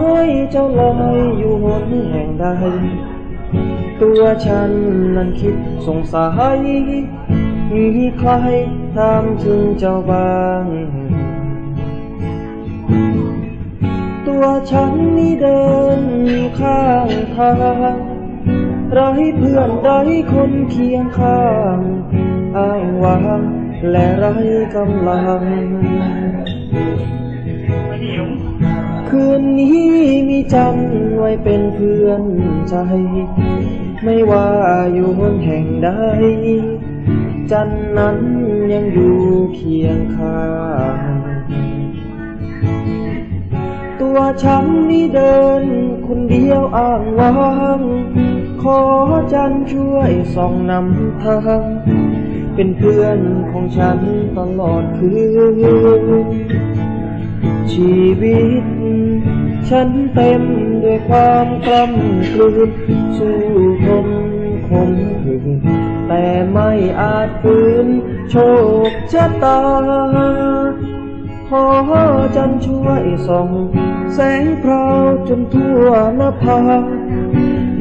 น้เจ้าลอยอยู่หนแห่งใด ตัวฉันนั้นคิดสงสัย มีใครถามถึงเจ้าบ้าง ตัวฉันนี่เดินอยู่ข้างทางไร้เพื่อนไร้คนเคียงข้างอ้างว้างและไร้กำลัง คืนนี้มีจันไว้เป็นเพื่อนใจ ไม่ว่าอยู่หนแห่งใด จันนั้นยังอยู่เคียงข้างตัวฉันนี่เดินคนเดียวอ้างว้าง ขอจันช่วยส่องนำทาง เป็นเพื่อนของฉันตลอดคืน ฉันเต็มด้วยความกล้ำกลืนสู้ทนคมคืนแต่ไม่อาจฝืนโชคชะตา ขอจันช่วยส่อง แสงพราวจนทั่วนภา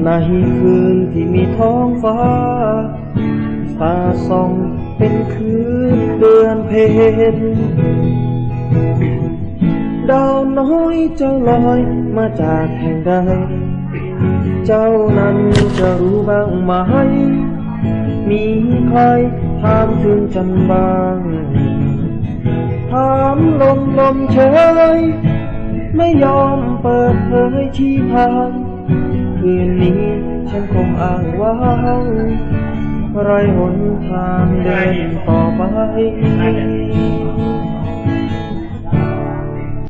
ในคืนที่มีท้องฟ้าตาส่องเป็นคืนเดือนเพ็ญด น้อยเจ้าลอยมาจากแห่งใด เจ้านั้นจะรู้บ้างไหม มีใครถามถึงจันบ้าง ถามลมลมเฉย ไม่ยอมเปิดเผยชี้ทาง คืนนี้ฉันคงอ้างว้างไรหนทางเดินต่อไป